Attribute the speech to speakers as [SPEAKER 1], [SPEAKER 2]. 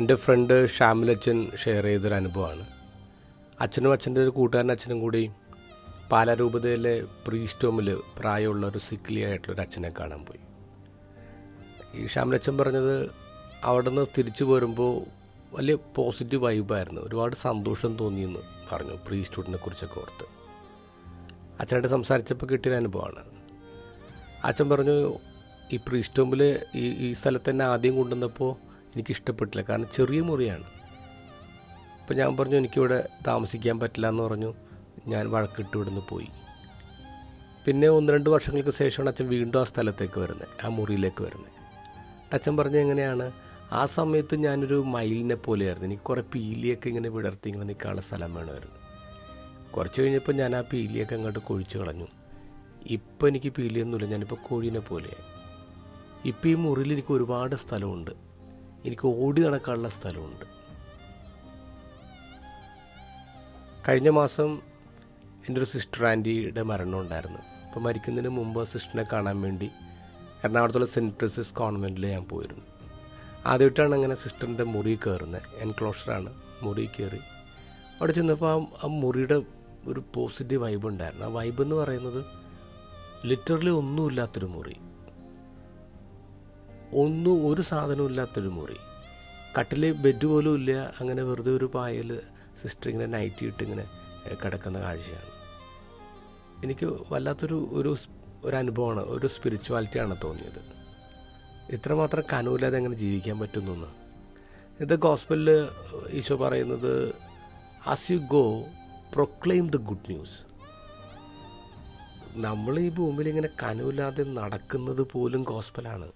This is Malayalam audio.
[SPEAKER 1] എന്റെ ഫ്രണ്ട് ഷാമിലച്ചൻ ഷെയർ ചെയ്തൊരു അനുഭവമാണ്. അച്ഛനും അച്ഛന്റെ ഒരു കൂട്ടുകാരൻ അച്ഛനും കൂടി പാലാരൂപതയിലെ പ്രീസ്റ്റോമിൽ പ്രായമുള്ള ഒരു സിക്ലി ആയിട്ടുള്ളൊരു അച്ഛനെ കാണാൻ പോയി. ഈ ഷാമിലച്ചൻ പറഞ്ഞത് അവിടെ നിന്ന് തിരിച്ചു പോരുമ്പോൾ വലിയ പോസിറ്റീവ് വൈബായിരുന്നു ഒരുപാട് സന്തോഷം തോന്നിയെന്ന് പറഞ്ഞു പ്രീ സ്റ്റുഡിനെ കുറിച്ചൊക്കെ ഓർത്ത്. അച്ഛനായിട്ട് സംസാരിച്ചപ്പോൾ കിട്ടിയ അനുഭവമാണ്. അച്ഛൻ പറഞ്ഞു ഈ പ്രീസ്റ്റോമിൽ ഈ ഈ സ്ഥലത്ത് തന്നെ ആദ്യം കൊണ്ടുവന്നപ്പോൾ എനിക്ക് ഇഷ്ടപ്പെട്ടില്ല കാരണം ചെറിയ മുറിയാണ്. അപ്പോൾ ഞാൻ പറഞ്ഞു എനിക്കിവിടെ താമസിക്കാൻ പറ്റില്ല എന്ന് പറഞ്ഞു. ഞാൻ വഴക്കിട്ട് ഇവിടുന്ന് പോയി. പിന്നെ ഒന്ന് രണ്ട് വർഷങ്ങൾക്ക് ശേഷമാണ് അച്ഛൻ വീണ്ടും ആ സ്ഥലത്തേക്ക് വരുന്നത് ആ മുറിയിലേക്ക് വരുന്നത്. അച്ഛൻ പറഞ്ഞ എങ്ങനെയാണ് ആ സമയത്ത് ഞാനൊരു മയിലിനെ പോലെയായിരുന്നു. എനിക്ക് കുറേ പീലിയൊക്കെ ഇങ്ങനെ വിടർത്തി ഇങ്ങനെ നിൽക്കാനുള്ള സ്ഥലം വേണമായിരുന്നു. കുറച്ച് കഴിഞ്ഞപ്പോൾ ഞാൻ ആ പീലിയൊക്കെ അങ്ങോട്ട് കൊഴിച്ച് കളഞ്ഞു. ഇപ്പോൾ എനിക്ക് പീലിയൊന്നുമില്ല ഞാനിപ്പോൾ കോഴീനെ പോലെയായി ഇപ്പോൾ ഈ മുറിയിൽ എനിക്ക് ഒരുപാട് സ്ഥലമുണ്ട്. എനിക്ക് ഓടി നടക്കാനുള്ള സ്ഥലമുണ്ട്. കഴിഞ്ഞ മാസം എന്റെ ഒരു സിസ്റ്റർ ആന്റിയുടെ മരണം ഉണ്ടായിരുന്നു. അപ്പോൾ മരിക്കുന്നതിന് മുമ്പ് സിസ്റ്ററിനെ കാണാൻ വേണ്ടി എറണാകുളത്തുള്ള സെന്റ് ട്രസിസ് കോൺവെന്റിൽ ഞാൻ പോയിരുന്നു. ആദ്യമായിട്ടാണ് അങ്ങനെ സിസ്റ്ററിന്റെ മുറി കയറുന്നത് എൻക്ലോഷറാണ് മുറി കയറി. അവിടെ ചെന്നപ്പോൾ ആ മുറിയുടെ ഒരു പോസിറ്റീവ് വൈബ് ഉണ്ടായിരുന്നു. ആ വൈബ് എന്ന് പറയുന്നത് ലിറ്ററലി ഒന്നുമില്ലാത്തൊരു മുറി. ഒന്നും ഒരു സാധനവും ഇല്ലാത്തൊരു മുറി. കട്ടിൽ ബെഡ് പോലും ഇല്ല. അങ്ങനെ വെറുതെ ഒരു പായൽ സിസ്റ്റർ ഇങ്ങനെ നൈറ്റി ഇട്ട് ഇങ്ങനെ കിടക്കുന്ന കാഴ്ചയാണ്. എനിക്ക് വല്ലാത്തൊരു ഒരു ഒരു അനുഭവമാണ് ഒരു സ്പിരിച്വാലിറ്റിയാണ് തോന്നിയത്. ഇത്രമാത്രം കനവില്ലാതെ എങ്ങനെ ജീവിക്കാൻ പറ്റുന്നു ഇത് ഗോസ്പലിൽ ഈശോ പറയുന്നത് as you go proclaim the good news നമ്മൾ ഈ ഭൂമിയിൽ ഇങ്ങനെ കനവില്ലാതെ നടക്കുന്നത് പോലും ഗോസ്പലാണ്